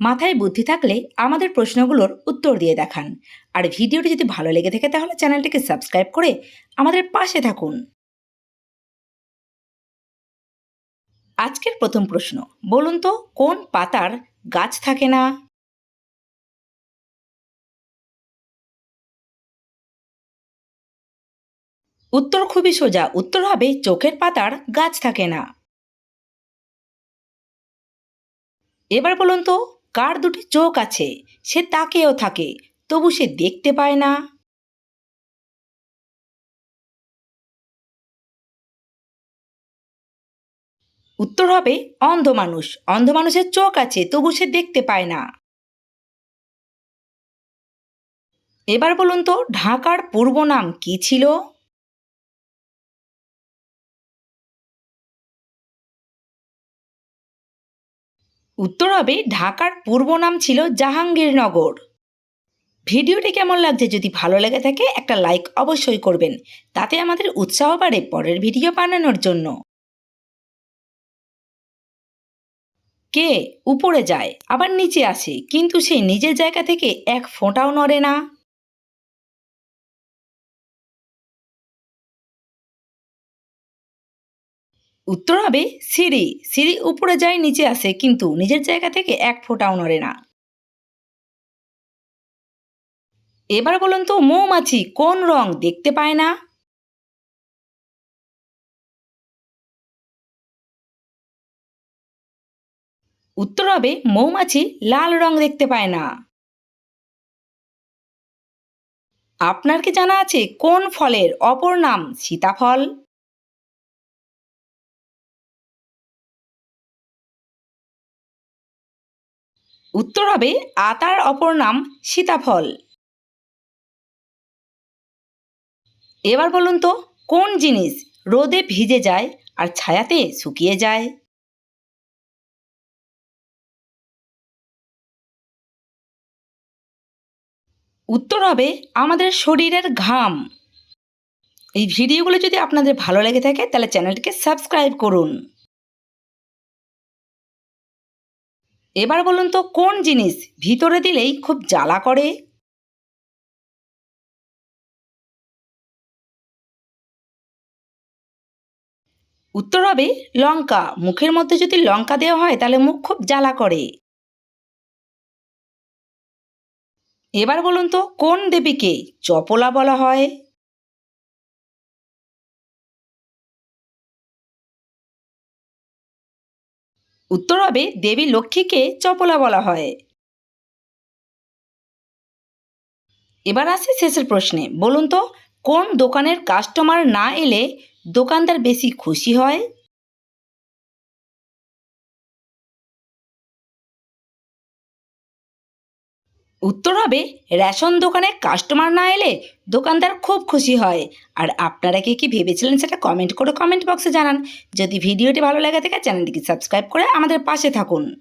মাথায় বুদ্ধি থাকলে আমাদের প্রশ্নগুলোর উত্তর দিয়ে দেখান। আর ভিডিওটি যদি ভালো লেগে থাকে তাহলে চ্যানেলটিকে সাবস্ক্রাইব করে আমাদের পাশে থাকুন। আজকের প্রথম প্রশ্ন, বলুন তো কোন পাতার গাছ থাকে না? উত্তর খুবই সোজা, উত্তর হবে চোখের পাতার গাছ থাকে না। এবার বলুন তো কার দুটি চোখ আছে, সে তাকেও থাকে, তবু সে দেখতে পায় না। উত্তর হবে, অন্ধ মানুষ, অন্ধ মানুষের চোখ আছে, তবু সে দেখতে পায় না। এবার বলুন তো, ঢাকার পূর্ব নাম কি ছিল? উত্তর হবে, ঢাকার পূর্ব নাম ছিল জাহাঙ্গীরনগর। ভিডিওটি কেমন লাগছে যদি ভালো লেগে থাকে, একটা লাইক অবশ্যই করবেন। তাতে আমাদের উৎসাহ বাড়ে পরের ভিডিও বানানোর জন্য। কে? উপরে যায়, আবার নিচে আসে, কিন্তু সে নিজের জায়গা থেকে এক ফোঁটাও নড়ে না। উত্তর হবে সিঁড়ি। সিঁড়ি উপরে যায় নিচে আসে, কিন্তু নিজের জায়গা থেকে এক ফোঁটাও নড়ে না। এবার বলুন তো, মৌমাছি কোন রং দেখতে পায় না? উত্তর হবে মৌমাছি লাল রং দেখতে পায় না। আপনার কি জানা আছে কোন ফলের অপর নাম সীতাফল? উত্তর হবে আতার অপর নাম সীতাফল। এবার বলুন তো, কোন জিনিস রোদে ভিজে যায় আর ছায়াতে শুকিয়ে যায়? উত্তর হবে আমাদের শরীরের ঘাম। এই ভিডিওগুলো যদি আপনাদের ভালো লেগে থাকে, তাহলে চ্যানেলটিকে সাবস্ক্রাইব করুন। এবার বলুন তো, কোন জিনিস ভিতরে দিলেই খুব জ্বালা করে? উত্তর হবে, লঙ্কা। মুখের মধ্যে যদি লঙ্কা দেওয়া হয়, তাহলে মুখ খুব জ্বালা করে। এবার বলুন তো, কোন দেবীকে চপলা বলা হয়? উত্তর হবে দেবী লক্ষ্মীকে চপলা বলা হয়। এবার আসে শেষের প্রশ্নে। বলুন তো, কোন দোকানের কাস্টমার না এলে দোকানদার বেশি খুশি হয়? উত্তর হবে, রেশন দোকানে কাস্টমার না এলে দোকানদার খুব খুশি হয়। আর আপনারা কি কি ভেবেছিলেন সেটা কমেন্ট করে কমেন্ট বক্সে জানান। যদি ভিডিওটি ভালো লাগে থাকে চ্যানেলটিকে সাবস্ক্রাইব করে আমাদের পাশে থাকুন।